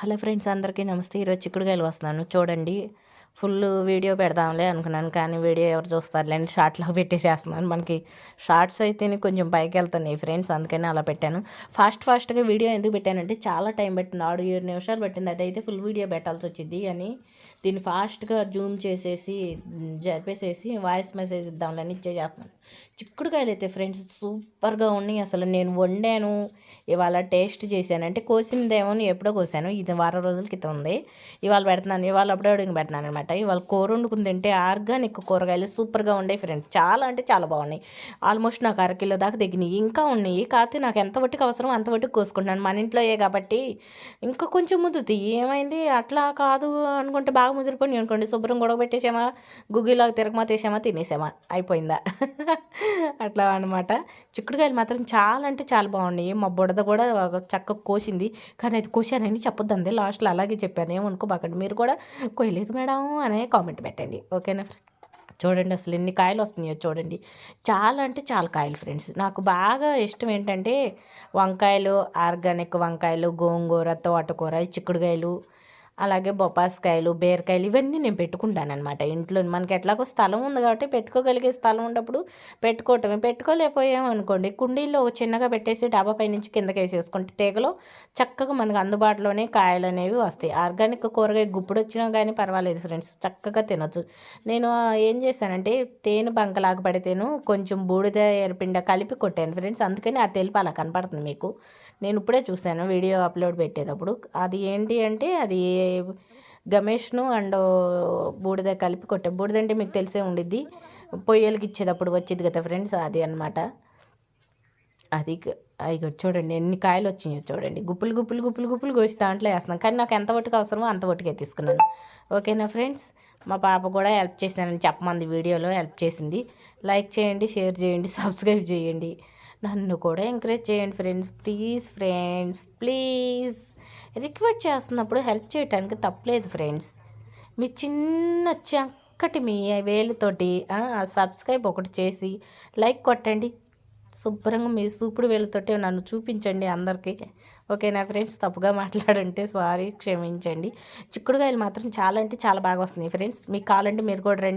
Hello friends అందరికీ నమస్తే. ఈరోజు చిక్కుడుకాయలు వస్తున్నాను. చూడండి ఫుల్ వీడియో పెడదాంలే అనుకున్నాను కానీ వీడియో ఎవరు చూస్తారు అని షార్ట్లో పెట్టేసేస్తున్నాను. మనకి షార్ట్స్ అయితేనే కొంచెం పైకి వెళ్తున్నాయి ఫ్రెండ్స్ అందుకని అలా పెట్టాను. ఫాస్ట్ ఫాస్ట్గా వీడియో ఎందుకు పెట్టానంటే చాలా టైం పెట్టింది. ఆడు ఏడు నిమిషాలు పెట్టింది. అదైతే ఫుల్ వీడియో పెట్టాల్సి వచ్చింది అని దీన్ని ఫాస్ట్గా జూమ్ చేసేసి జరిపేసేసి వాయిస్ మెసేజ్ ఇద్దాంలని ఇచ్చేసేస్తున్నాను. చిక్కుడుకాయలు అయితే ఫ్రెండ్స్ సూపర్గా ఉన్నాయి. అసలు నేను వండాను ఇవాళ టేస్ట్ చేశాను. అంటే కోసిందేమో ఎప్పుడో కోసాను. ఇది వారం రోజుల క్రితం ఉంది. ఇవాళ పెడుతున్నాను ఇవాళ అప్పుడే అడిగి పెడుతున్నాను అనమాట ఇవాళ కూర వండుకుని తింటే ఆర్గానిక్ కూరగాయలు సూపర్గా ఉండే ఫ్రెండ్స్ చాలా అంటే చాలా బాగున్నాయి. ఆల్మోస్ట్ నాకు అరకిలో దాకా దిగినాయి ఇంకా ఉన్నాయి. కాకపోతే నాకు ఎంత వట్టుకు అవసరం అంత వట్టుకు కోసుకుంటున్నాను. మన ఇంట్లో కాబట్టి ఇంకా కొంచెం ముద్దుతాయి ఏమైంది? అట్లా కాదు అనుకుంటే బాగా ముదిరిపోయి అనుకోండి. శుభ్రం గొడవ పెట్టేసామా? గుగ్గిలాగా తిరగమా తీసామా తినేసామా. అయిపోయిందా? అట్లా అనమాట చిక్కుడుకాయలు మాత్రం చాలా అంటే చాలా బాగున్నాయి. మా బుడద కూడా చక్కగా కోసింది. కానీ అది కోసానని చెప్పొద్దు అందే లాస్ట్లో అలాగే చెప్పాను. ఏమనుకోబాకండి. మీరు కూడా కోయలేదు మేడం అనే కామెంట్ పెట్టండి. ఓకేనా చూడండి అసలు ఎన్ని కాయలు వస్తున్నాయో చూడండి. చాలా అంటే చాలా కాయలు ఫ్రెండ్స్. నాకు బాగా ఇష్టం ఏంటంటే వంకాయలు ఆర్గానిక్ వంకాయలు గోంగూర తోటకూర చిక్కుడుకాయలు. అలాగే బొప్పాస్కాయలు బీరకాయలు ఇవన్నీ నేను పెట్టుకుంటాను అనమాట ఇంట్లో మనకి ఎట్లాగో స్థలం ఉంది కాబట్టి పెట్టుకోగలిగే స్థలం ఉన్నప్పుడు పెట్టుకోవటమే. పెట్టుకోలేకపోయాము అనుకోండి కుండీల్లో చిన్నగా పెట్టేసి డాబా పై నుంచి కిందకి వేసేసుకుంటే తీగలో చక్కగా మనకు అందుబాటులోనే కాయలు అనేవి వస్తాయి. ఆర్గానిక్ కూరగాయ గుప్పుడు వచ్చినా కానీ పర్వాలేదు ఫ్రెండ్స్ చక్కగా తినొచ్చు. నేను ఏం చేశానంటే తేనె బంకలాగా పడితేను కొంచెం బూడిద ఎరపిండ కలిపి కొట్టాను ఫ్రెండ్స్. అందుకని ఆ తెలుపు అలా కనపడుతుంది మీకు. నేను ఇప్పుడే చూశాను వీడియో అప్లోడ్ పెట్టేటప్పుడు. అది ఏంటి అంటే అది గమేష్ను అండ్ బూడిద కలిపి కొట్టే. బూడిద అంటే మీకు తెలిసే ఉండిద్ది. పొయ్యలకి ఇచ్చేటప్పుడు వచ్చేది కదా ఫ్రెండ్స్ అది అనమాట అది అవి చూడండి ఎన్ని కాయలు వచ్చినాయో చూడండి. గుప్పులు గుప్పులు గుప్పులు గుప్పులు కోసి దాంట్లో వేస్తున్నాను కానీ నాకు ఎంత ఒట్టుకు అవసరమో అంత ఒట్టుకే తీసుకున్నాను. ఓకేనా ఫ్రెండ్స్? మా పాప కూడా హెల్ప్ చేసినానని చెప్పమంది వీడియోలో హెల్ప్ చేసింది. లైక్ చేయండి షేర్ చేయండి సబ్స్క్రైబ్ చేయండి. నన్ను కూడా ఎంకరేజ్ చేయండి friends please friends please. Request చేస్తున్నప్పుడు హెల్ప్ చేయడానికి తప్పలేదు ఫ్రెండ్స్. మీ చిన్న చక్కటి మీ వేలుతోటి సబ్స్క్రైబ్ ఒకటి చేసి లైక్ కొట్టండి. శుభ్రంగా మీ సూపుడు వేలుతోటి నన్ను చూపించండి అందరికీ. ఓకేనా ఫ్రెండ్స్? తప్పుగా మాట్లాడంటే సారీ క్షమించండి. చిక్కుడుకాయలు మాత్రం చాలా అంటే చాలా బాగా వస్తున్నాయి ఫ్రెండ్స్. మీకు కావాలంటే మీరు కూడా రండి.